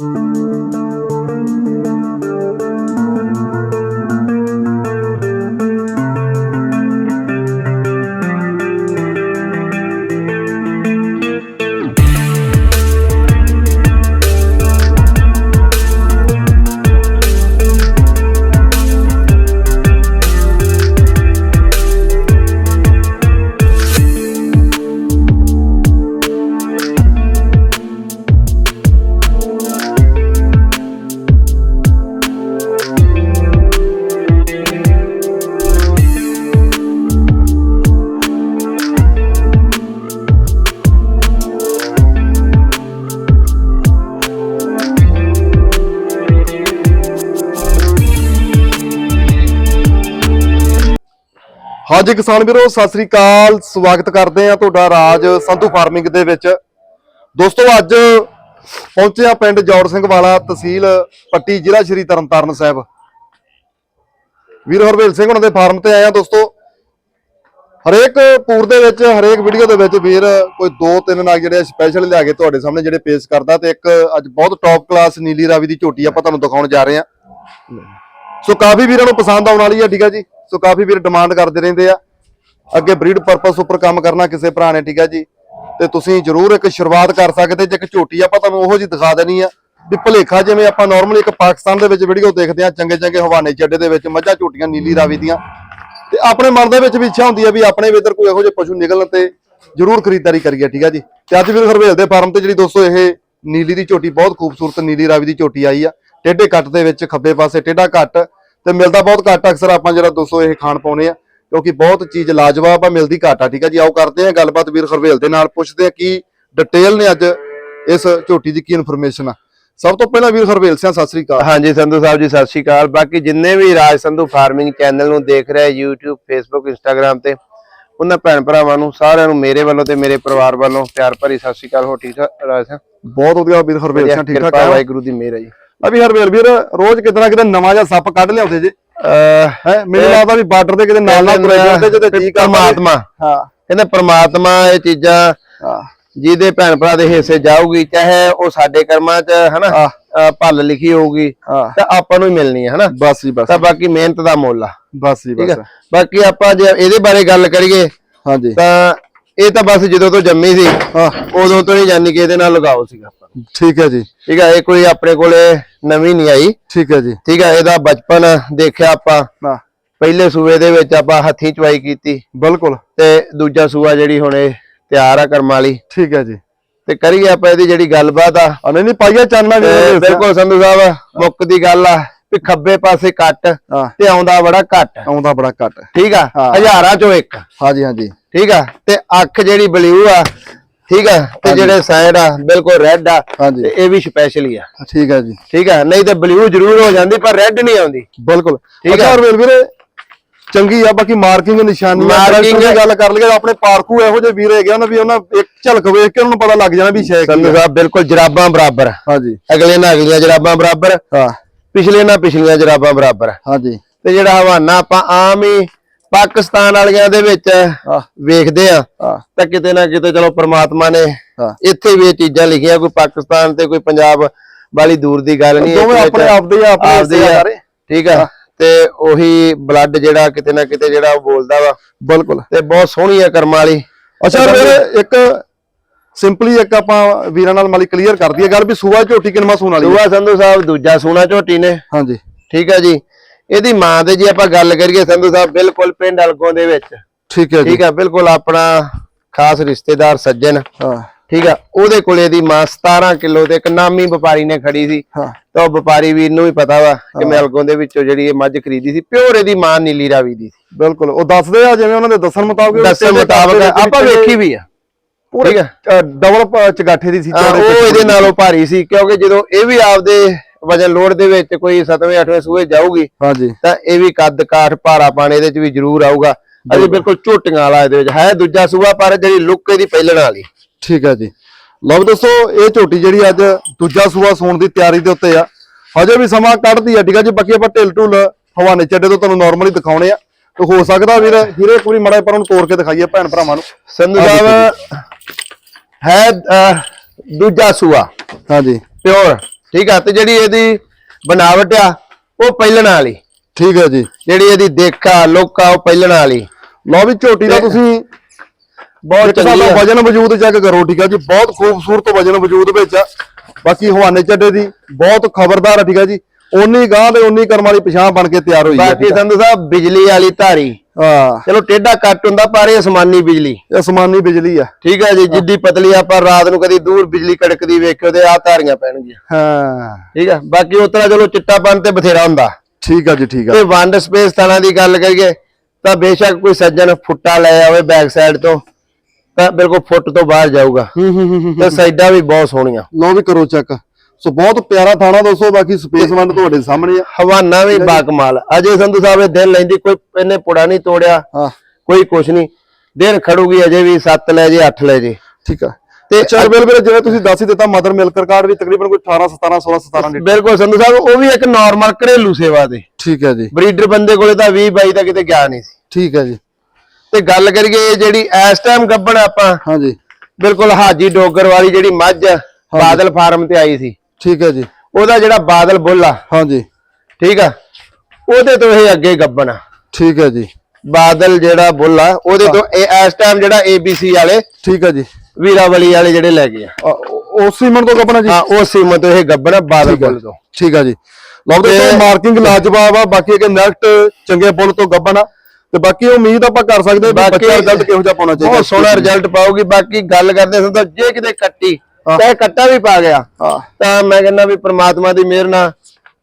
Música ਹਾਂਜੀ ਕਿਸਾਨ ਵੀਰੋ, ਸਤਿ ਸ੍ਰੀ ਅਕਾਲ। ਸਵਾਗਤ ਕਰਦੇ ਆ ਤੁਹਾਡਾ ਰਾਜ ਸੰਧੂ ਫਾਰਮਿੰਗ ਦੇ ਵਿੱਚ। ਦੋਸਤੋ, ਅੱਜ ਪਹੁੰਚੇ ਆ ਪਿੰਡ ਜੌੜ ਸਿੰਘ ਵਾਲਾ ਤਹਿਸੀਲ ਪੱਟੀ ਜ਼ਿਲ੍ਹਾ ਸ਼੍ਰੀ ਤਰਨਤਾਰਨ ਸਾਹਿਬ। ਵੀਰ ਹਰਵੇਲ ਸਿੰਘ ਉਹਨਾਂ ਦੇ ਫਾਰਮ ਤੇ ਆਏ ਆ ਦੋਸਤੋ। ਹਰੇਕ ਪੂਰ ਦੇ ਵਿੱਚ, ਹਰੇਕ ਵੀਡੀਓ ਦੇ ਵਿੱਚ ਵੀਰ ਕੋਈ ਦੋ ਤਿੰਨ ਨਾਲ ਜਿਹੜੇ ਸਪੈਸ਼ਲ ਲਿਆ ਕੇ ਤੁਹਾਡੇ ਸਾਹਮਣੇ ਜਿਹੜੇ ਪੇਸ਼ ਕਰਦਾ ਤੇ ਇੱਕ ਅੱਜ ਬਹੁਤ ਟੌਪ ਕਲਾਸ ਨੀਲੀ ਰਾਵੀ ਦੀ ਝੋਟੀ ਆਪਾਂ ਤੁਹਾਨੂੰ ਦਿਖਾਉਣ ਜਾ ਰਹੇ ਆ ਸੋ ਕਾਫੀ ਵੀਰਾਂ ਨੂੰ ਪਸੰਦ ਆਉਣ ਵਾਲੀ ਹੈ, ਠੀਕ ਹੈ ਜੀ? ਸੋ ਕਾਫੀ ਵੀਰ ਡਿਮਾਂਡ ਕਰਦੇ ਰਹਿੰਦੇ ਆ। ਅੱਗੇ ਬਰੀਡ ਪਰਪਸ ਉੱਪਰ ਕੰਮ ਕਰਨਾ ਕਿਸੇ ਭਰਾ ਨੇ, ਠੀਕ ਹੈ ਜੀ? ਤੇ ਤੁਸੀਂ ਜਰੂਰ ਇੱਕ ਸ਼ੁਰੂਆਤ ਕਰ ਸਕਦੇ ਜੇ ਇੱਕ ਝੋਟੀ ਆਪਾਂ ਤੁਹਾਨੂੰ ਉਹੋ ਜੀ ਦਿਖਾ ਦੇਣੀ ਆ ਵੀ ਭਲੇਖਾ ਜਿਵੇਂ ਆਪਾਂ ਨਾਰਮਲੀ ਇੱਕ ਪਾਕਿਸਤਾਨ ਦੇ ਵਿੱਚ ਵੀਡੀਓ ਦੇਖਦੇ ਆ ਚੰਗੇ ਚੰਗੇ ਹਵਾਨੇ ਚੱਡੇ ਦੇ ਵਿੱਚ ਮੱਝਾਂ, ਝੋਟੀਆਂ, ਨੀਲੀ ਰਾਵੀ ਦੀਆਂ। ਤੇ ਆਪਣੇ ਮਨ ਦੇ ਵਿੱਚ ਵੀ ਇੱਛਾ ਹੁੰਦੀ ਹੈ ਵੀ ਆਪਣੇ ਵੀ ਇੱਧਰ ਕੋਈ ਇਹੋ ਜਿਹੇ ਪਸ਼ੂ ਨਿਕਲਣ ਤੇ ਜਰੂਰ ਖਰੀਦਦਾਰੀ ਕਰੀਏ, ਠੀਕ ਹੈ ਜੀ? ਤੇ ਅੱਜ ਵੀਰ ਹਰਵੇਲ ਦੇ ਫਾਰਮ ਤੇ ਜਿਹੜੀ ਦੋਸਤੋ ਇਹ ਨੀਲੀ ਦੀ ਝੋਟੀ, ਬਹੁਤ ਖੂਬਸੂਰਤ ਨੀਲੀ ਰਾਵੀ ਦੀ ਝੋਟੀ ਆਈ ਆ। ਟੇਢੇ ਕੱਟ ਦੇ ਵਿੱਚ ਖੱਬੇ ਪਾਸੇ, ਟੇਢਾ ਕੱਟ ਤੇ ਮਿਲਦਾ ਬਹੁਤ ਘੱਟ ਅਕਸਰ ਆਪਾਂ ਜਿਹੜਾ ਦੋਸਤੋ ਇਹ ਖਾਣ ਪਾਉਨੇ ਆ ਕਿਉਂਕਿ ਬਹੁਤ ਚੀਜ਼ ਲਾਜਵਾਬ ਆ ਮਿਲਦੀ ਘੱਟ ਆ ਠੀਕ ਆ ਜੀ? ਆਓ ਕਰਦੇ ਆ ਗੱਲਬਾਤ ਵੀਰ ਹਰਵੇਲ ਦੇ ਨਾਲ ਪੁੱਛਦੇ ਆ ਕੀ ਡਿਟੇਲ ਨੇ ਅੱਜ ਇਸ ਝੋਟੀ ਦੀ ਕੀ ਇਨਫੋਰਮੇਸ਼ਨ ਆ। ਸਭ ਤੋਂ ਪਹਿਲਾਂ ਵੀਰ ਹਰਵੇਲ ਸਿੰਘ ਸਤਿ ਸ੍ਰੀ ਅਕਾਲ। ਹਾਂਜੀ ਸੰਧੂ ਸਾਹਿਬ ਜੀ ਸਤਿ ਸ਼੍ਰੀ ਅਕਾਲ। ਬਾਕੀ ਜਿੰਨੇ ਵੀ ਰਾਜ ਸੰਧੂ ਫਾਰਮਿੰਗ ਚੈਨਲ ਨੂੰ ਦੇਖ ਰਹੇ YouTube Facebook Instagram ਤੇ ਉਹਨਾਂ ਭੈਣ ਭਰਾਵਾਂ ਨੂੰ ਸਾਰਿਆਂ ਨੂੰ ਮੇਰੇ ਵੱਲੋਂ ਤੇ ਮੇਰੇ ਪਰਿਵਾਰ ਵੱਲੋਂ ਪਿਆਰ ਭਰੀ ਸਤਿ ਸ਼੍ਰੀ ਅਕਾਲ। ਹੋ ਠੀਕ ਠਾਕ ਰਾਜ ਸਿੰਘ ਬਹੁਤ ਵਧੀਆ ਵੀਰ ਹਰਵੇਲ ਸਿੰਘ ਠੀਕ ਠਾਕ ਵਾਹਿਗੁਰੂ ਦੀ ਮਿਹਰ ਹੈ ਜੀ। ਅਭੀ ਹਰਵੇਲ ਵੀਰ ਰੋਜ਼ ਕਿਤੇ ਨਾ ਕਿਤੇ ਨਵਾਂ ਜਿਹਾ ਸੱਪ ਕੱਢ ਲਿਆਉਂਦੇ ਜੇ। ਹੈ ਮੈਨੂੰ ਲੱਗਦਾ ਵੀ ਬਾਰਡਰ ਦੇ ਕਿਤੇ ਨਾਲ ਨਾਲ ਤੁਰੇ ਜਾਂਦੇ ਜਿਹਦੇ ਜੀ ਵੀ- ਪਰਮਾਤਮਾ। ਹਾਂ। ਕਹਿੰਦੇ ਪਰਮਾਤਮਾ ਇਹ ਚੀਜ਼ਾਂ ਜਿਹਦੇ ਭੈਣ ਭਰਾ ਦੇ ਹਿੱਸੇ ਜਾਊਗੀ ਚਾਹੇ ਉਹ ਸਾਡੇ ਕਰਮਾਂ 'ਚ ਹਨਾ ਭੱਲ ਲਿਖੀ ਹੋਊਗੀ ਤਾਂ ਆਪਾਂ ਨੂੰ ਹੀ ਮਿਲਣੀ ਹੈ ਹਨਾ। ਬਸ ਜੀ ਬਸ। ਤਾਂ ਬਾਕੀ ਮਿਹਨਤ ਦਾ ਮੁੱਲ ਆ। ਬਸ ਜੀ ਬਸ। ਬਾਕੀ ਆਪਾਂ ਜੇ ਇਹਦੇ ਬਾਰੇ ਗੱਲ ਕਰੀਏ ਹਾਂਜੀ। ਤਾਂ ਇਹ ਤਾਂ ਬਸ ਜਦੋਂ ਤੋਂ ਜੰਮੀ ਸੀ ਉਦੋਂ ਤੋਂ ਹੀ ਜਾਨੀ ਕਿ ਇਹਦੇ ਨਾਲ ਲਗਾਓ ਸੀਗਾ। ਠੀਕ ਹੈ ਜੀ। ਠੀਕ ਹੈ ਇਹ ਕੋਈ ਆਪਣੇ ਕੋਲੇ ਨਵੀਂ ਨਹੀਂ ਆਈ। ਠੀਕ ਹੈ ਜੀ। ਠੀਕ ਹੈ ਇਹਦਾ ਬਚਪਨ ਦੇਖਿਆ ਆਪਾਂ। ਪਹਿਲੇ ਸੂਏ ਦੇ ਵਿੱਚ ਆਪਾਂ ਹੱਥੀਂ ਚਵਾਈ ਕੀਤੀ। ਬਿਲਕੁਲ। ਤੇ ਦੂਜਾ ਸੂਆ ਜਿਹੜੀ ਹੁਣ ਇਹ ਤਿਆਰ ਆ ਕਰਮ ਵਾਲੀ। ਠੀਕ ਹੈ ਜੀ। ਤੇ ਕਰੀਏ ਆਪਾਂ ਇਹਦੀ ਜਿਹੜੀ ਗੱਲਬਾਤ ਆ। ਨਹੀਂ ਨਹੀਂ ਪਾਈਆ ਚਾਨਣਾ ਵੀ ਬਿਲਕੁਲ ਸੰਧੂ ਸਾਹਿਬ ਮੁੱਕ ਦੀ ਗੱਲ ਆ ਵੀ ਖੱਬੇ ਪਾਸੇ ਕੱਟ ਤੇ ਆਉਂਦਾ ਬੜਾ ਘੱਟ। ਆਉਂਦਾ ਬੜਾ ਘੱਟ। ਠੀਕ ਆ। ਹਜ਼ਾਰਾਂ ਚੋਂ ਇੱਕ। ਹਾਂਜੀ ਹਾਂਜੀ। ਠੀਕ ਆ? ਤੇ ਅੱਖ ਜਿਹੜੀ ਬਲਿਊ ਆ ਠੀਕ ਆ? ਤੇ ਜਿਹੜੇ ਸਾਈਡ ਆ ਬਿਲਕੁਲ ਰੈੱਡ ਆ ਤੇ ਇਹ ਵੀ ਸਪੈਸ਼ਲ ਹੀ ਆ। ਠੀਕ ਹੈ ਜੀ। ਠੀਕ ਆ? ਨਹੀਂ ਤੇ ਬਲਿਊ ਜ਼ਰੂਰ ਹੋ ਜਾਂਦੀ ਪਰ ਰੈੱਡ ਨਹੀਂ ਆਉਂਦੀ। ਬਿਲਕੁਲ। ਠੀਕ ਅੱਛਾ ਹੈ। ਹਰਵੇਲ ਵੀਰੇ ਚੰਗੀ ਆ ਬਾਕੀ ਮਾਰਕਿੰਗ ਨਿਸ਼ਾਨੀਆਂ ਦੀ ਗੱਲ ਕਰ ਲਈਏ ਆਪਣੇ ਪਾਰਕੂ ਇਹੋ ਜਿਹੇ ਵੀਰ ਹੈਗੇ ਉਹਨਾਂ ਵੀ ਉਹਨਾਂ ਇੱਕ ਝਲਕ ਵੇਖ ਕੇ ਉਹਨਾਂ ਨੂੰ ਪਤਾ ਲੱਗ ਜਾਣਾ ਵੀ ਸ਼ੈ ਕੀ ਸੰਧੂ ਆ। ਸਾਹਿਬ ਬਿਲਕੁਲ ਜਰਾਬਾਂ ਬਰਾਬਰ। ਹਾਂਜੀ। ਅਗਲੇ ਨਾਲ ਅਗਲੀਆਂ ਜਰਾਬਾਂ ਬਰਾਬਰ। ਹਾਂ। ਪਿਛਲੇ ਨਾਲ ਪਿਛਲੀਆਂ ਜਰਾਬਾਂ ਬਰਾਬਰ। ਹਾਂਜੀ। ਤੇ ਜਿਹੜਾ ਹਵਾਨਾ ਆਪਾਂ ਆਮ ਹੀ ਪਾਕਿਸਤਾਨ ਵਾਲੀਆਂ ਦੇ ਵਿੱਚ ਵੇਖਦੇ ਆ। ਤਾਂ ਕਿਤੇ ਨਾ ਕਿਤੇ ਚਲੋ ਪ੍ਰਮਾਤਮਾ ਨੇ ਇੱਥੇ ਵੀ ਇਹ ਚੀਜ਼ਾਂ ਲਿਖੀਆਂ ਕੋਈ ਪਾਕਿਸਤਾਨ ਤੇ ਕੋਈ ਪੰਜਾਬ ਵਾਲੀ ਦੂਰ ਦੀ ਗੱਲ ਨਹੀਂ ਦੋਵੇਂ ਆਪਣੇ ਆਪਦੇ ਆ ਆਪਣੇ ਆ। ਆ ਸਾਰੇ। ਠੀਕ ਆ। ਤੇ ਉਹੀ ਬਲੱਡ ਜਿਹੜਾ ਕਿਤੇ ਨਾ ਕਿਤੇ ਜਿਹੜਾ ਉਹ ਬੋਲਦਾ ਵਾ। ਬਿਲਕੁਲ। ਤੇ ਬਹੁਤ ਸੋਹਣੀ ਆ ਕਰਮ ਵਾਲੀ। ਅੱਛਾ ਵੀਰੇ ਇੱਕ ਸਿੰਪਲੀ ਇੱਕ ਆਪਾਂ ਵੀਰਾਂ ਨਾਲ ਮਾਲੀ ਕਲੀਅਰ ਕਰ ਦਈਏ ਗੱਲ ਵੀ ਸੂਆ ਝੋਟੀ ਕਿਨਮਾ ਸੂਣ ਵਾਲੀ ਆ? ਦੂਆ ਸੰਧੂ ਸਾਹਿਬ ਦੂਜਾ ਸੋਨਾ ਝੋਟੀ ਨੇ। ਹਾਂਜੀ। ਠੀਕ ਹੈ ਜੀ। ਇਹਦੀ ਮਾਂ ਦੇ ਜੀ ਆਪਾਂ ਗੱਲ ਕਰੀਏ ਸੰਧੂ ਸਾਹਿਬ ਬਿਲਕੁਲ ਪਿੰਡ ਅਲਗੋਂ ਦੇ ਵਿੱਚ। ਠੀਕ ਹੈ ਜੀ। ਠੀਕ ਹੈ ਬਿਲਕੁਲ ਆਪਣਾ ਖਾਸ ਰਿਸ਼ਤੇਦਾਰ ਸੱਜਣ। ਹਾਂ। ਠੀਕ ਆ ਉਹਦੇ ਕੋਲੇ ਦੀ ਮਾਂ 17 ਕਿਲੋ ਤੇ ਇੱਕ ਨਾਮੀ ਵਪਾਰੀ ਨੇ ਖੜੀ ਸੀ। ਹਾਂ। ਤਾਂ ਉਹ ਵਪਾਰੀ ਵੀਰ ਨੂੰ ਵੀ ਪਤਾ ਵਾ ਕਿ ਮੈਂ ਅਲਗੋਂ ਦੇ ਵਿੱਚੋਂ ਜਿਹੜੀ ਇਹ ਮੱਝ ਖਰੀਦੀ ਸੀ ਪਿਓਰ ਇਹਦੀ ਮਾਂ ਨੀਲੀ ਰਾਵੀ ਦੀ ਸੀ। ਬਿਲਕੁਲ ਉਹ ਦੱਸਦੇ ਆ ਜਿਵੇਂ ਉਹਨਾਂ ਦੇ ਦੱਸਣ ਮੁਤਾਬਕ ਦੱਸਣ ਮੁਤਾਬਕ ਆਪਾਂ ਵੇਖੀ ਵੀ ਆ। ਪੂਰੇ ਡਬਲ ਚਗਾਠੇ ਦੀ ਸੀ ਉਹ ਇਹਦੇ ਨਾਲੋਂ ਭਾਰੀ ਸੀ ਕਿਉਂਕਿ ਜਦੋਂ ਇਹ ਵੀ ਆਪਦੇ ਵਜਨ ਲੋਡ ਦੇ ਵਿੱਚ ਕੋਈ 7ਵੇਂ 8ਵੇਂ ਸੂਏ ਜਾਊਗੀ ਹਾਂਜੀ। ਤਾਂ ਇਹ ਵੀ ਕੱਦ ਕਾਠ ਭਾਰਾ ਪਾਣੇ ਇਹਦੇ ਚ ਵੀ ਜ਼ਰੂਰ ਆਊਗਾ। ਅਜੇ ਬਿਲਕੁਲ ਝੋਟੀਆਂ ਵਾਲਾ ਇਹਦੇ ਵਿੱਚ ਹੈ ਦੂਜਾ ਸੂਆ ਪਰ ਜਿਹੜੀ ਲੁੱਕ ਇਹਦੀ ਪਹਿਲਣ ਵਾਲੀ। ਠੀਕ ਹੈ ਜੀ। ਲਓ ਦੋਸਤੋ ਇਹ ਝੋਟੀ ਜਿਹੜੀ ਅੱਜ ਦੂਜਾ ਸੂਆ ਸੌਣ ਦੀ ਤਿਆਰੀ ਦੇ ਉੱਤੇ ਆ। ਹਜੇ ਵੀ ਸਮਾਂ ਕੱਢਦੀ ਆ ਠੀਕ ਆ ਜੀ? ਬਾਕੀ ਆਪਾਂ ਢਿੱਲ ਢੁੱਲ ਹਵਾਨੇ ਚੱਡੇ ਤੋਂ ਤੁਹਾਨੂੰ ਨਾਰਮਲੀ ਦਿਖਾਉਣੇ ਆ। ਤੇ ਹੋ ਸਕਦਾ ਵੀਰ ਹੀਰੇ ਪੂਰੀ ਮੜਾ ਪਰ ਉਹਨੂੰ ਤੋੜ ਕੇ ਦਿਖਾਈਏ ਭੈਣ ਭਰਾਵਾਂ ਨੂੰ। ਸੰਧੂ ਸਾਹਿਬ ਹੈ ਦੂਜਾ ਸੂਆ। ਹਾਂਜੀ। ਪਿਓਰ। ਠੀਕ ਆ ਤੇ ਜਿਹੜੀ ਇਹਦੀ ਬਣਾਵਟ ਆ ਉਹ ਪਹਿਲਣ ਵਾਲੀ। ਠੀਕ ਹੈ ਜੀ। ਜਿਹੜੀ ਇਹਦੀ ਦੇਖਾ ਲੋਕਾ ਉਹ ਪਹਿਲਣ ਵਾਲੀ। ਲਓ ਵੀ ਝੋਟੀ ਦਾ ਤੁਸੀਂ ਬਹੁਤ ਚੰਗੀ ਆ। ਵਜਨ ਵਜੂਦ ਚੈੱਕ ਕਰੋ ਠੀਕ ਹੈ ਜੀ। ਬਹੁਤ ਖੂਬਸੂਰਤ ਵਜਨ ਵਜੂਦ ਵਿੱਚ ਆ। ਬਾਕੀ ਹਵਾਨੇ ਚੱਡੇ ਦੀ ਬਹੁਤ ਖਬਰਦਾਰ ਆ ਠੀਕ ਹੈ ਜੀ। ਉਨੀ ਗਾਂ ਤੇ ਉਨੀ ਕਰਮ ਵਾਲੀ ਪਛਾਣ ਬਣ ਕੇ ਤਿਆਰ ਹੋਈ ਹੈ ਬਾਕੀ ਸੰਧੂ ਸਾਹਿਬ ਬਿਜਲੀ ਵਾਲੀ ਧਾਰੀ। ਹਾਂ। ਚਲੋ ਟੇਢਾ ਕੱਟ ਹੁੰਦਾ ਪਰ ਇਹ ਅਸਮਾਨੀ ਬਿਜਲੀ। ਇਹ ਅਸਮਾਨੀ ਬਿਜਲੀ ਆ। ਠੀਕ ਹੈ ਜੀ ਜਿੱਡੀ ਪਤਲੀ ਆ ਪਰ ਰਾਤ ਨੂੰ ਕਦੀ ਦੂਰ ਬਿਜਲੀ ਕੜਕਦੀ ਵੇਖਿਓ ਤੇ ਆ ਧਾਰੀਆਂ ਪੈਣਗੀਆਂ। ਹਾਂ। ਠੀਕ ਆ ਬਾਕੀ ਉਤਰਾ ਚਲੋ ਚਿੱਟਾਪਨ ਤੇ ਬਥੇਰਾ ਹੁੰਦਾ। ਠੀਕ ਆ ਜੀ ਠੀਕ ਆ। ਤੇ ਵੰਡ ਸਪੇਸ ਥਾਣਾ ਦੀ ਗੱਲ ਕਰੀਏ ਤਾਂ ਬੇਸ਼ੱਕ ਕੋਈ ਸੱਜਣ ਫੁੱਟਾ ਲੈ ਆਵੇ ਬੈਕ ਸਾਈਡ ਤੋਂ ਤਾਂ ਬਿਲਕੁਲ ਫੁੱਟ ਤੋਂ ਬਾਹਰ ਜਾਊਗਾ। ਹੂੰ ਹੂੰ ਹੂੰ ਤੇ ਸਾਈਡਾਂ ਵੀ ਬਹੁਤ ਸੋਹਣੀਆਂ। ਲਓ ਵੀ ਕਰੋ ਚੈੱਕ। ਸੋ ਬਹੁਤ ਪਿਆਰਾ ਥਾਣਾ ਦੋਸਤੋ ਬਾਕੀ ਸਪੇਸ ਵੰਡ ਤੁਹਾਡੇ ਸਾਹਮਣੇ ਆ। ਹਵਾਨਾ ਵੀ ਬਾਕਮਾਲ ਅਜੇ ਸੰਧੂ ਸਾਹਿਬ ਇਹ ਦਿਨ ਲੈਂਦੀ ਕੋਈ ਇਹਨੇ ਪੁੜਾ ਨਹੀਂ ਤੋੜਿਆ ਹਾਂ। ਕੋਈ ਕੁਛ ਨਹੀਂ। ਦਿਨ ਖੜੂਗੀ ਅਜੇ ਵੀ 7 ਲੈ ਜੇ 8 ਲੈ ਜੇ। ਠੀਕ ਆ। ਤੇ ਚਲ ਬਿਲ ਬਿਲ ਜਿਵੇਂ ਤੁਸੀਂ ਦੱਸ ਹੀ ਦਿੱਤਾ ਮਦਰ ਮਿਲਕ ਰਿਕਾਰਡ ਵੀ ਤਕਰੀਬਨ ਕੋਈ 18 17 16 17 ਲੀਟਰ। ਬਿਲਕੁਲ ਸੰਧੂ ਸਾਹਿਬ ਉਹ ਵੀ ਇੱਕ ਨਾਰਮਲ ਘਰੇਲੂ ਸੇਵਾ ਦੇ। ਠੀਕ ਹੈ ਜੀ। ਬਰੀਡਰ ਬੰਦੇ ਕੋਲੇ ਤਾਂ 20 22 ਦਾ ਕਿਤੇ ਗਿਆ ਨਹੀਂ ਸੀ। ਠੀਕ ਹੈ ਜੀ। ਤੇ ਗੱਲ ਕਰੀਏ ਜਿਹੜੀ ਇਸ ਟਾਈਮ ਗੱਬਣ ਆਪਾਂ ਹਾਂਜੀ। ਬਿਲਕੁਲ ਹਾਜੀ ਡੋਗਰ ਵਾਲੀ ਜਿਹੜੀ ਮੱਝ ਬਾਦਲ ਫਾਰਮ ਤੇ ਆਈ ਸੀ। ਠੀਕ ਹੈ ਜੀ। ਉਹਦਾ ਜਿਹੜਾ ਬਾਦਲ ਬੁੱਲ ਆ। ਹਾਂਜੀ। ਠੀਕ ਆ? ਉਹਦੇ ਤੋਂ ਇਹ ਅੱਗੇ ਗੱਬਣ ਆ। ਠੀਕ ਹੈ ਜੀ। ਬਾਦਲ ਜਿਹੜਾ ਬੁੱਲ ਆ ਉਹਦੇ ਤੋਂ ਇਹ ਇਸ ਟਾਈਮ ਜਿਹੜਾ ABC ਵਾਲੇ ਠੀਕ ਹੈ ਜੀ। ਵੀਰਾਵਲੀ ਵਾਲੇ ਜਿਹੜੇ ਲੈ ਗਏ ਆ। ਉਹ ਸੀਮਨ ਤੋਂ ਕੱਪਣਾ ਜੀ? ਹਾਂ ਉਹ ਸੀਮਤ ਤੋਂ ਇਹ ਗੱਬਣ ਬਾਦਲ ਬੁੱਲ ਤੋਂ। ਠੀਕ ਹੈ ਜੀ। ਲਓ ਤੇ ਤੇ- ਮਾਰਕਿੰਗ ਲਾਜਵਾਬ ਆ ਬਾਕੀ ਅਗੇ ਨੈਕਸਟ ਚੰਗੇ ਬੁੱਲ ਤੋਂ ਗੱਬਣਾ ਤੇ ਬਾਕੀ ਉਮੀਦ ਆਪਾਂ ਕਰ ਸਕਦੇ ਬਾਕੀ ਬੱਚਾ ਰਿਜ਼ਲਟ ਕਿਹੋ ਜਿਹਾ ਪਾਉਣਾ ਚਾਹੀਦਾ। ਬਹੁਤ ਸੋਹਣਾ ਰਿਜ਼ਲਟ ਪਾਉਗੀ ਬਾਕੀ ਗੱਲ ਕਰਦੇ ਸੰਦਾ ਜੇ ਕਿਤੇ ਕੱਟੀ ਚਾਹੇ ਕੱਟਾ ਵੀ ਪਾ ਗਿਆ ਹਾਂ। ਤਾਂ ਮੈਂ ਕਹਿੰਦਾ ਵੀ ਪ੍ਰਮਾਤਮਾ ਦੀ ਮਿਹਰ ਨਾਲ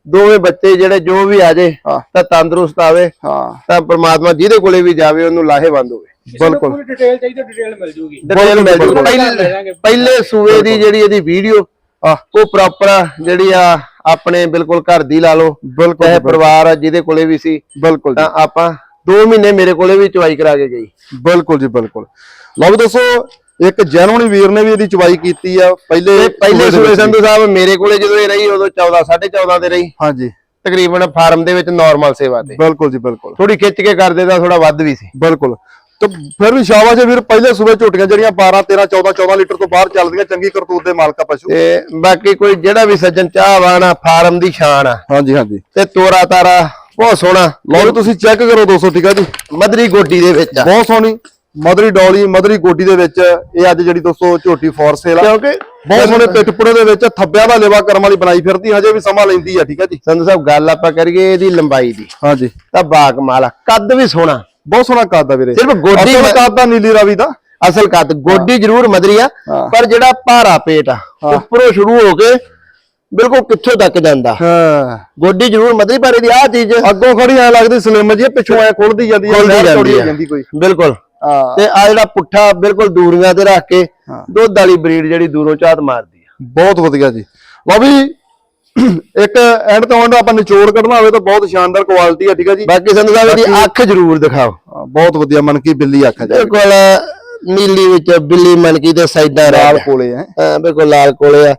ਦੋਵੇਂ ਬੱਚੇ ਜਿਹੜੇ ਜੋ ਵੀ ਆ ਜੇ। ਤਾਂ ਤੰਦਰੁਸਤ ਆਵੇ ਹਾਂ। ਤਾਂ ਪ੍ਰਮਾਤਮਾ ਜਿਹਦੇ ਕੋਲੇ ਵੀ ਜਾਵੇ ਉਹਨੂੰ ਲਾਹੇਵੰਦ ਹੋਵੇ। ਬਿਲਕੁਲ। ਪੂਰੀ ਡਿਟੇਲ ਚਾਹੀਦੀ ਡਿਟੇਲ ਮਿਲ ਜੂਗੀ। ਡਿਟੇਲ ਮਿਲ ਜੂਗੀ। ਬਿਲਕੁਲ। ਪਹਿਲੇ ਸੂਏ ਦੀ ਜਿਹੜੀ ਇਹਦੀ ਵੀਡੀਓ ਆ ਉਹ ਪ੍ਰੋਪਰ ਜਿਹੜੀ ਆ ਆਪਣੇ ਬਿਲਕੁਲ ਘਰ ਦੀ ਲਾ ਲਓ। ਬਿਲਕੁਲ ਚਾਹੇ ਪਰਿਵਾਰ ਆ ਜਿਹਦੇ ਕੋਲੇ ਵੀ ਸੀ ਬਿਲਕੁਲ ਤਾਂ ਆਪਾਂ 2 ਮਹੀਨੇ ਮੇਰੇ ਕੋਲੇ ਵੀ ਚਵਾਈ ਕਰਾ ਕੇ ਗਈ। ਬਿਲਕੁਲ ਜੀ ਬਿਲਕੁਲ। ਲਓ ਦੋਸਤੋ ਇੱਕ ਜੈਨੂਨ ਵੀਰ ਨੇ ਵੀ ਇਹਦੀ ਚਵਾਈ ਕੀਤੀ ਆ ਪਹਿਲੇ ਪਹਿਲੇ ਦੇ ਵਿੱਚ ਸੰਧੂ ਸਾਹਿਬ ਮੇਰੇ ਕੋਲੇ ਜਦੋਂ ਇਹ ਰਹੀ ਉਦੋਂ 14 14.5 ਤੇ ਰਹੀ। ਹਾਂਜੀ। ਤਕਰੀਬਨ ਫਾਰਮ ਦੇ ਵਿੱਚ ਨਾਰਮਲ ਸੇਵਾ ਤੇ। ਬਿਲਕੁਲ ਜੀ ਬਿਲਕੁਲ। ਥੋੜੀ ਖਿੱਚ ਕੇ ਕਰਦੇ ਤਾਂ ਥੋੜਾ ਵੱਧ ਵੀ ਸੀ। ਬਿਲਕੁਲ। ਤੇ ਫਿਰ ਵੀ ਸ਼ਾਬਾਸ਼ ਹੈ ਵੀਰ ਪਹਿਲੇ ਸੂਬੇ ਝੋਟੀਆਂ ਜਿਹੜੀਆਂ 12 13 14 14 ਲੀਟਰ ਤੋਂ ਬਾਹਰ ਚੱਲਦੀਆਂ ਚੰਗੀ ਕਰਤੂਤ ਦੇ ਮਾਲਕਾ ਪਸ਼ੂ। ਤੇ ਬਾਕੀ ਕੋਈ ਜਿਹੜਾ ਵੀ ਸੱਜਣ ਚਾਹਵਾਨ ਆ ਫਾਰਮ ਦੀ ਸ਼ਾਨ ਆ। ਹਾਂਜੀ ਹਾਂਜੀ। ਤੇ ਤੋਰਾ ਤਾਰਾ ਬਹੁਤ ਸੋਹਣਾ। ਲਓ ਵੀ ਤੁਸੀਂ ਚੈੱਕ ਕਰੋ ਦੋਸਤੋ ਠੀਕ ਆ ਜੀ। ਮਦਰੀ ਗੋਡੀ ਦੇ ਵਿੱਚ ਆ। ਬਹੁਤ ਸੋਹਣੀ। ਮਦਰੀ ਡੋਲੀ ਮਦਰੀ ਗੋਡੀ ਦੇ ਵਿੱਚ ਇਹ ਅੱਜ ਜਿਹੜੀ ਦੋਸਤੋ ਝੋਟੀ ਫੋਰ ਸੇਲ ਆ। ਕਿਉਂਕਿ ਬਹੁਤ ਸੋਹਣੇ ਪਿੱਠਪੁੜੇ ਦੇ ਵਿੱਚ ਥੱਬਿਆਂ ਦਾ ਲੇਵਾ ਕਰਮ ਵਾਲੀ ਬਣਾਈ ਫਿਰਦੀ ਹਜੇ ਵੀ ਸਮਾਂ ਲੈਂਦੀ ਆ ਠੀਕ ਆ ਜੀ? ਸੰਧੂ ਸਾਹਿਬ ਗੱਲ ਆਪਾਂ ਕਰੀਏ ਇਹਦੀ ਲੰਬਾਈ ਦੀ। ਹਾਂਜੀ। ਤਾਂ ਬਾਕਮਾਲ ਆ ਕੱਦ ਵੀ ਸੋਹਣਾ। ਬਹੁਤ ਸੋਹਣਾ ਕੱਦ ਆ ਵੀਰੇ। ਸਿਰਫ ਗੋਡੀ ਅਸਲ ਮ- ਕੱਦ ਆ ਨੀਲੀ ਰਾਵੀ ਦਾ। ਅਸਲ ਕੱਦ ਗੋਡੀ ਜ਼ਰੂਰ ਮਦਰੀ ਆ। ਪਰ ਜਿਹੜਾ ਭਾਰਾ ਪੇਟ ਆ ਉੱਪਰੋਂ ਸ਼ੁਰੂ ਹੋ ਕੇ ਬਿਲਕੁਲ ਕਿੱਥੋਂ ਤੱਕ ਜਾਂਦਾ। ਹਾਂ। ਗੋਡੀ ਜ਼ਰੂਰ ਮਦਰੀ ਪਰ ਇਹਦੀ ਆ ਚੀਜ਼ ਅੱਗੋਂ ਖੜੀ ਐ ਲੱਗਦੀ ਸਲਿਮ ਜੀ ਪਿੱਛੋਂ ਐ ਖੁੱਲਦੀ ਜਾਂਦੀ ਖੁੱਲਦੀ ਕੋਈ। ਬਿਲਕੁਲ। ਤੇ ਆ ਜਿਹੜਾ ਪੁੱਠਾ ਬਿਲਕੁਲ ਦੂਰੀਆਂ ਤੇ ਰੱਖ ਕੇ। ਦੁੱਧ ਵਾਲੀ ਬਰੀਡ ਜਿਹੜੀ ਦੂਰੋਂ ਝਾਤ ਮਾਰਦੀ ਆ। ਬਹੁਤ ਵਧੀਆ ਜੀ। ਲਓ ਵੀ ਇੱਕ ਐਂਡ ਤੋਂ ਐਂਡ ਆਪਾਂ ਨਿਚੋੜ ਕੱਢਣਾ ਹੋਵੇ ਤਾਂ ਬਹੁਤ ਸ਼ਾਨਦਾਰ ਕੁਆਲਿਟੀ ਆ ਠੀਕ ਆ ਜੀ? ਬਾਕੀ ਸੰਧੂ ਸਾਹਿਬ ਇਹਦੀ ਅੱਖ ਜ਼ਰੂਰ ਦਿਖਾਓ। ਬਹੁਤ ਵਧੀਆ ਮਨ ਕੀ ਬਿੱਲੀ ਅੱਖ ਜਾ। ਬਿਲਕੁਲ ਨੀਲੀ ਵਿੱਚ ਬਿੱਲੀ ਮਨਕੀ ਤੇ ਸਾਈਡਾਂ ਲਾਲ ਕੋਲੇ ਐ ਹਾਂ ਬਿਲਕੁਲ ਲਾਲ ਕੋਲੇ ਆ।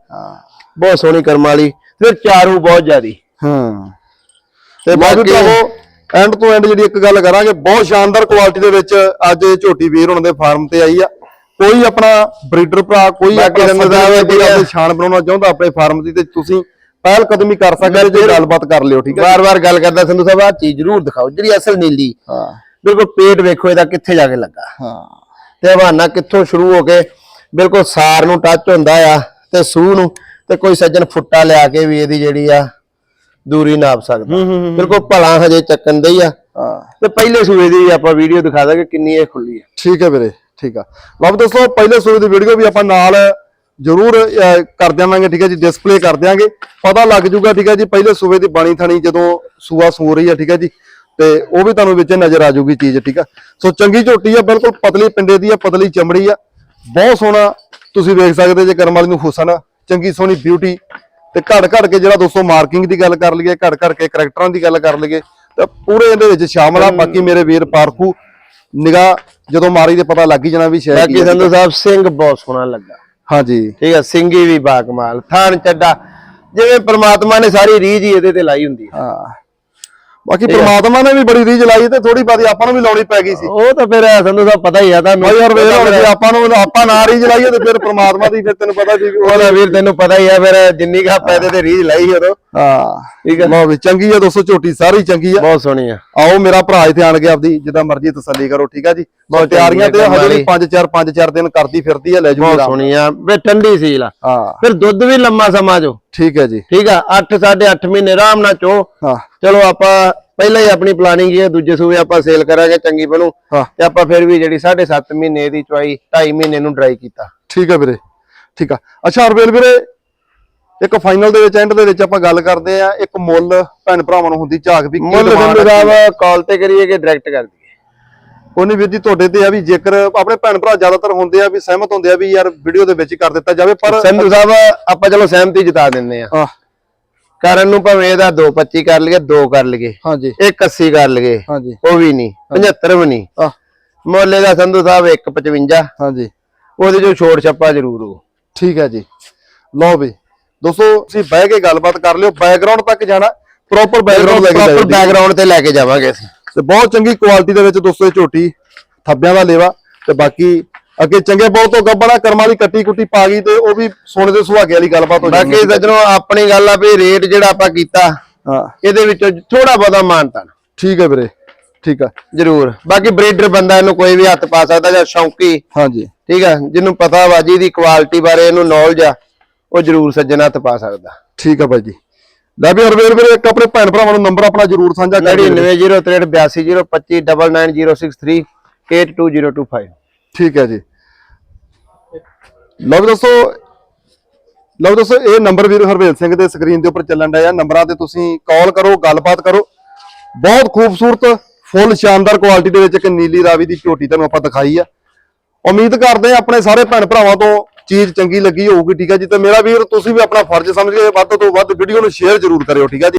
ਬਹੁਤ ਸੋਹਣੀ ਕਰਮ ਵਾਲੀ ਫਿਰ ਚਾਰੂ ਬਹੁਤ ਜ਼ਿਆਦੀ। ਹਾਂ। ਤੇ ਬਾਕੀ ਬਾਕੀ ਉਹ ਐਂਡ ਤੋਂ ਐਂਡ ਜਿਹੜੀ ਇੱਕ ਗੱਲ ਕਰਾਂਗੇ ਬਹੁਤ ਸ਼ਾਨਦਾਰ ਕੁਆਲਿਟੀ ਦੇ ਵਿੱਚ ਅੱਜ ਇਹ ਝੋਟੀ ਵੀਰ ਹੁਣ ਦੇ ਫਾਰਮ ਤੇ ਆਈ ਆ। ਕੋਈ ਆਪਣਾ ਬਰੀਡਰ ਭਰਾ ਕੋਈ ਆਪਣਾ ਰੰਗਦਾਰ ਸੱਜਣ ਕੋਈ ਸ਼ਾਨ ਬਣਾਉਣਾ ਚਾਹੁੰਦਾ ਆਪਣੇ ਫਾਰਮ ਦੀ ਤੇ ਤੁਸੀਂ ਪਹਿਲ ਕਦਮੀ ਕਰ ਸਕਦੇ ਜੇ ਗੱਲਬਾਤ ਕਰ ਲਿਓ ਠੀਕ ਹੈ ਵਾਰ-ਵਾਰ ਗੱਲ ਕਰਦਾ ਸੰਧੂ ਸਾਹਿਬ ਆ ਚੀਜ਼ ਜ਼ਰੂਰ ਦਿਖਾਓ ਜਿਹੜੀ ਅਸਲ ਨੀਲੀ। ਹਾਂ। ਬਿਲਕੁਲ ਪੇਟ ਵੇਖੋ ਇਹਦਾ ਕਿੱਥੇ ਜਾ ਕੇ ਲੱਗਾ। ਹਾਂ। ਤੇ ਹਵਾਨਾ ਕਿੱਥੋਂ ਸ਼ੁਰੂ ਹੋ ਕੇ ਬਿਲਕੁਲ ਸਾਰ ਨੂੰ ਟੱਚ ਹੁੰਦਾ ਆ ਤੇ ਸੂਹ ਨੂੰ ਤੇ ਕੋਈ ਸੱਜਣ ਫੁੱਟਾ ਲਿਆ ਕੇ ਵੀ ਇਹਦੀ ਜਿਹੜੀ ਆ ਦੂਰੀ ਨਾਪ ਸਕਦਾ। ਬਿਲਕੁਲ ਭਲਾ ਹਜੇ ਚੱਕਣ ਦੇ ਹੀ। ਆ ਤੇ ਪਹਿਲੇ ਸੂਏ ਦੀ ਆਪਾਂ ਵੀਡੀਓ ਦਿਖਾ ਦਾਂਗੇ ਕਿੰਨੀ ਇਹ ਖੁੱਲੀ ਹੈ ਠੀਕ ਹੈ ਵੀਰੇ ਠੀਕ ਆ। ਲਓ ਦੋਸਤੋ ਪਹਿਲੇ ਸੂਏ ਦੀ ਵੀਡੀਓ ਵੀ ਆਪਾਂ ਨਾਲ ਜਰੂਰ ਕਰ ਦੇਵਾਂਗੇ ਠੀਕ ਹੈ ਜੀ ਡਿਸਪਲੇ ਕਰ ਦਿਆਂਗੇ। ਪਤਾ ਲੱਗ ਜੂਗਾ ਠੀਕ ਹੈ ਜੀ ਪਹਿਲੇ ਸੂਏ ਦੀ ਬਾਣੀ ਥਣੀ ਜਦੋਂ ਸੂਆ ਸੂ ਰਹੀ ਹੈ ਠੀਕ ਹੈ ਜੀ। ਤੇ ਉਹ ਵੀ ਤੁਹਾਨੂੰ ਵਿੱਚ ਨਜ਼ਰ ਆ ਜਾਊਗੀ ਚੀਜ਼ ਠੀਕ ਆ। ਸੋ ਚੰਗੀ ਝੋਟੀ ਆ ਬਿਲਕੁਲ ਪਤਲੀ ਪਿੰਡੇ ਦੀ ਆ ਪਤਲੀ ਚਮੜੀ ਆ। ਬਹੁਤ ਸੋਹਣਾ ਤੁਸੀਂ ਵੇਖ ਸਕਦੇ ਜੇ ਕਰਮ ਵਾਲੀ ਨੂੰ ਹੁਸਨ ਚੰਗੀ ਸੋਹਣੀ ਬਿਊਟੀ ਤੇ ਘੜ ਘੜ ਕੇ ਜਿਹੜਾ ਦੋਸਤੋ ਮਾਰਕਿੰਗ ਦੀ ਗੱਲ ਕਰ ਲਈਏ ਘੜ ਘੜ ਕੇ ਕਰੈਕਟਰਾਂ ਦੀ ਗੱਲ ਕਰ ਲਈਏ ਤਾਂ ਪੂਰੇ ਇਹਦੇ ਵਿੱਚ ਸ਼ਾਮਲ ਆ। ਬਾਕੀ ਮੇਰੇ ਵੀਰ ਪਾਰਖੂ ਨਿਗਾਹ ਜਦੋਂ ਮਾਰੀ ਤੇ ਪਤਾ ਲੱਗ ਹੀ ਜਾਣਾ ਵੀ ਸ਼ਾਇਦ ਬਾਕੀ ਸੰਧੂ ਸਾਹਿਬ ਸਿੰਘ ਬਹੁਤ ਸੋਹਣਾ ਲੱਗਾ। ਹਾਂਜੀ। ਠੀਕ ਆ ਸਿੰਘੀ ਵੀ ਬਾਕਮਾਲ ਥਾਨ ਚੱਡਾ ਜਿਵੇਂ ਪ੍ਰਮਾਤਮਾ ਨੇ ਸਾਰੀ ਰੀਝ ਹੀ ਇਹਦੇ ਤੇ ਲਾਈ ਹੁੰਦੀ ਹੈ। ਹਾਂ। ਬਾਕੀ ਪ੍ਰਮਾਤਮਾ ਨੇ ਵੀ ਬੜੀ ਰੀਝ ਲਾਈ ਤੇ ਥੋੜੀ ਬਾਦੀ ਆਪਾਂ ਨੂੰ ਵੀ ਲਾਉਣੀ ਪੈ ਗਈ ਸੀ। ਉਹ ਤਾਂ ਫਿਰ ਸੰਧੂ ਸਾਹਿਬ ਪਤਾ ਹੀ ਆ ਤੁਹਾਨੂੰ ਯਾਰ ਵੇਖ ਜੇ ਆਪਾਂ ਨੂੰ ਆਪਾਂ ਨਾ ਰੀਝ ਲਾਈਏ ਤੇ ਫਿਰ ਪ੍ਰਮਾਤਮਾ ਦੀ ਫਿਰ ਤੈਨੂੰ ਪਤਾ ਵੀ ਉਹਦਾ ਵੀਰ ਤੈਨੂੰ ਪਤਾ ਹੀ ਆ ਫਿਰ ਜਿੰਨੀ ਕਾ ਪੈਦੇ ਤੇ ਰੀਝ ਲਾਈ ਉਦੋਂ। ਹਾਂ। ਠੀਕ ਹੈ ਲਓ ਵੀ ਚੰਗੀ ਆ ਦੋਸਤੋ ਝੋਟੀ ਸਾਰੀ ਚੰਗੀ ਆ। ਬਹੁਤ ਸੋਹਣੀ ਆ। ਆਓ ਮੇਰਾ ਭਰਾ ਇੱਥੇ ਆਣ ਕੇ ਆਪਦੀ ਜਿੱਦਾਂ ਮਰਜ਼ੀ ਤਸੱਲੀ ਕਰੋ ਠੀਕ ਆ ਜੀ? ਬਹੁਤ ਤਿਆਰੀਆਂ ਤੇ ਹਜੇ ਵੀ ਕੰਮ 5 4 5 4 ਦਿਨ ਕਰਦੀ ਫਿਰਦੀ ਆ ਲੈ ਜੂਗੀ ਬਹੁਤ ਸੋਹਣੀ ਆ। ਵੇ ਠੰਡੀ ਸੀਲ ਆ। ਹਾਂ। ਫਿਰ ਦੁੱਧ ਵੀ ਲੰਮਾ ਸਮਾਂ ਜੋ। ਠੀਕ ਹੈ ਜੀ। ਠੀਕ ਆ 8 8.5 ਮਹੀਨੇ ਆਰਾਮ ਨਾਲ ਚੋ। ਹਾਂ। ਚਲੋ ਆਪਾਂ ਪਹਿਲਾਂ ਹੀ ਆਪਣੀ ਪਲਾਨਿੰਗ ਹੀ ਦੂਜੇ ਸੂਏ ਆਪਾਂ ਸੇਲ ਕਰਾਂਗੇ ਚੰਗੀ ਬਣੂ। ਤੇ ਆਪਾਂ ਫਿਰ ਵੀ ਜਿਹੜੀ 7.5 ਮਹੀਨੇ ਦੀ ਚਵਾਈ 2.5 ਮਹੀਨੇ ਨੂੰ ਡਰਾਈ ਕੀਤਾ। ਠੀਕ ਹੈ ਵੀਰੇ। ਠੀਕ ਆ। ਅੱਛਾ ਹਰਵੇਲ ਵੀਰੇ ਇੱਕ ਫਾਈਨਲ ਦੇ ਵਿੱਚ ਐਂਡ ਦੇ ਵਿੱਚ ਆਪਾਂ ਗੱਲ ਕਰਦੇ ਆ ਇੱਕ ਮੁੱਲ ਭੈਣ ਭਰਾਵਾਂ ਨੂੰ ਹੁੰਦੀ ਝਾਕ ਵੀ ਕੀ ਮੁੱਲ ਕਾਲ ਤੇ ਕਰੀਏ ਕਿ ਡਾਇਰੈਕਟ ਕਰ ਦਈਏ? ਉਹਨੇ ਵੀਰ ਜੀ ਤੁਹਾਡੇ ਤੇ ਆ ਵੀ ਜੇਕਰ ਆਪਣੇ ਭੈਣ ਭਰਾ ਜ਼ਿਆਦਾਤਰ ਹੁੰਦੇ ਆ ਵੀ ਸਹਿਮਤ ਹੁੰਦੇ ਆ ਵੀ ਯਾਰ ਵੀਡੀਓ ਦੇ ਵਿੱਚ ਕਰ ਦਿੱਤਾ ਜਾਵੇ ਪਰ ਸੰਧੂ ਸਾਹਿਬ ਆਪਾਂ ਚਲੋ ਸਹਿਮਤੀ ਜਤਾ ਦਿੰਦੇ ਆ। ਕਰਨ ਨੂੰ ਭਾਵੇਂ ਇਹਦਾ 2.25 ਕਰ ਲਈਏ 2 ਕਰ ਲਈਏ। ਹਾਂਜੀ। 1.80 ਕਰ ਲਈਏ। ਹਾਂਜੀ। ਉਹ ਵੀ ਨਹੀਂ 75 ਵੀ ਨਹੀਂ। ਮੁੱਲ ਇਹਦਾ ਸੰਧੂ ਸਾਹਿਬ 1.55 ਹਾਂਜੀ। ਉਹਦੇ ਚੋਂ ਛੋੜ ਛੱਪਾ ਜ਼ਰੂਰ ਹੋ ਠੀਕ ਹੈ ਜੀ। ਲਓ ਵੀ ਦੋਸਤੋ ਤੁਸੀਂ ਬਹਿ ਕੇ ਗੱਲਬਾਤ ਕਰ ਲਿਓ ਬੈਕਗ੍ਰਾਉਂਡ ਤੱਕ ਜਾਣਾ ਪ੍ਰੋਪਰ ਬੈਕਗ੍ਰਾਉਂਡ ਲੈ ਕੇ ਪ੍ਰੋਪਰ ਬੈਕਗ੍ਰਾਉਂਡ ਤੇ ਲੈ ਕੇ ਜਾਵਾਂਗੇ ਅਸੀਂ। ਤੇ ਬਹੁਤ ਚੰਗੀ ਕੁਆਲਿਟੀ ਦੇ ਵਿੱਚ ਦੋਸਤੋ ਇਹ ਝੋਟੀ ਥੱਬਿਆਂ ਦਾ ਲੇਵਾ ਤੇ ਬਾਕੀ ਅੱਗੇ ਚੰਗੇ ਬਹੁਤ ਤੋਂ ਗੱਬਣਾ ਕਰਮਾਂ ਦੀ ਕੱਟੀ ਕੁੱਟੀ ਪਾ ਗਈ ਤੇ ਉਹ ਵੀ ਸੋਨੇ ਦੇ ਸੁਹਾਗੇ ਵਾਲੀ ਗੱਲਬਾਤ ਹੋ ਜਾਣੀ ਬਾਕੀ ਸੱਜਣੋ ਆਪਣੀ ਗੱਲ ਆ ਵੀ ਰੇਟ ਜਿਹੜਾ ਆਪਾਂ ਕੀਤਾ ਹਾਂ। ਇਹਦੇ ਵਿੱਚੋਂ ਥੋੜਾ ਬਹੁਤਾ ਮਾਨਤਾ ਠੀਕ ਹੈ ਵੀਰੇ ਠੀਕ ਆ। ਜ਼ਰੂਰ। ਬਾਕੀ ਬਰੀਡਰ ਬੰਦਾ ਇਹਨੂੰ ਕੋਈ ਵੀ ਹੱਥ ਪਾ ਸਕਦਾ ਜਾਂ ਸ਼ੌਂਕੀ। ਹਾਂਜੀ। ਠੀਕ ਆ ਜਿਹਨੂੰ ਪਤਾ ਵਾ ਜੀ ਦੀ ਕੁਆਲਿਟੀ ਬਾਰੇ ਇਹਨੂੰ ਨੌਲੇਜ ਆ ਉਹ ਜ਼ਰੂਰ ਸੱਜਣ ਹੱਥ ਪਾ ਸਕਦਾ। ਠੀਕ ਆ ਬਾਈ ਜੀ। ਲੈ ਵੀ ਹਰਵੇਰ ਵੀਰੇ ਇੱਕ ਆਪਣੇ ਭੈਣ ਭਰਾਵਾਂ ਨੂੰ ਨੰਬਰ ਆਪਣਾ ਜ਼ਰੂਰ ਸਾਂਝਾ ਕਰ ਦਿਓ 9903820963 82025 ਠੀਕ ਹੈ ਜੀ। ਲਓ ਵੀ ਦੋਸਤੋ ਲਓ ਦੋਸਤੋ ਇਹ ਨੰਬਰ ਵੀਰ ਹਰਵੇਲ ਸਿੰਘ ਦੇ ਸਕਰੀਨ ਦੇ ਉੱਪਰ ਚੱਲਣ ਡਿਆ। ਨੰਬਰਾਂ ਤੇ ਤੁਸੀਂ ਕਾਲ ਕਰੋ ਗੱਲਬਾਤ ਕਰੋ। ਬਹੁਤ ਖੂਬਸੂਰਤ ਫੁੱਲ ਸ਼ਾਨਦਾਰ ਕੁਆਲਿਟੀ ਦੇ ਵਿੱਚ ਇੱਕ ਨੀਲੀ ਰਾਵੀ ਦੀ ਝੋਟੀ ਤੁਹਾਨੂੰ ਆਪਾਂ ਦਿਖਾਈ ਆ। ਉਮੀਦ ਕਰਦੇ ਆ ਆਪਣੇ ਸਾਰੇ ਭੈਣ ਭਰਾਵਾਂ ਤੋਂ ਚੀਜ਼ ਚੰਗੀ ਲੱਗੀ ਹੋਊਗੀ, ਠੀਕ ਹੈ ਜੀ, ਤੇ ਮੇਰਾ ਵੀਰ ਤੁਸੀਂ ਵੀ ਆਪਣਾ ਫਰਜ਼ ਸਮਝ ਕੇ ਵੱਧ ਤੋਂ ਵੱਧ ਵੀਡੀਓ ਨੂੰ ਸ਼ੇਅਰ ਜ਼ਰੂਰ ਕਰਿਓ, ਠੀਕ ਹੈ ਜੀ।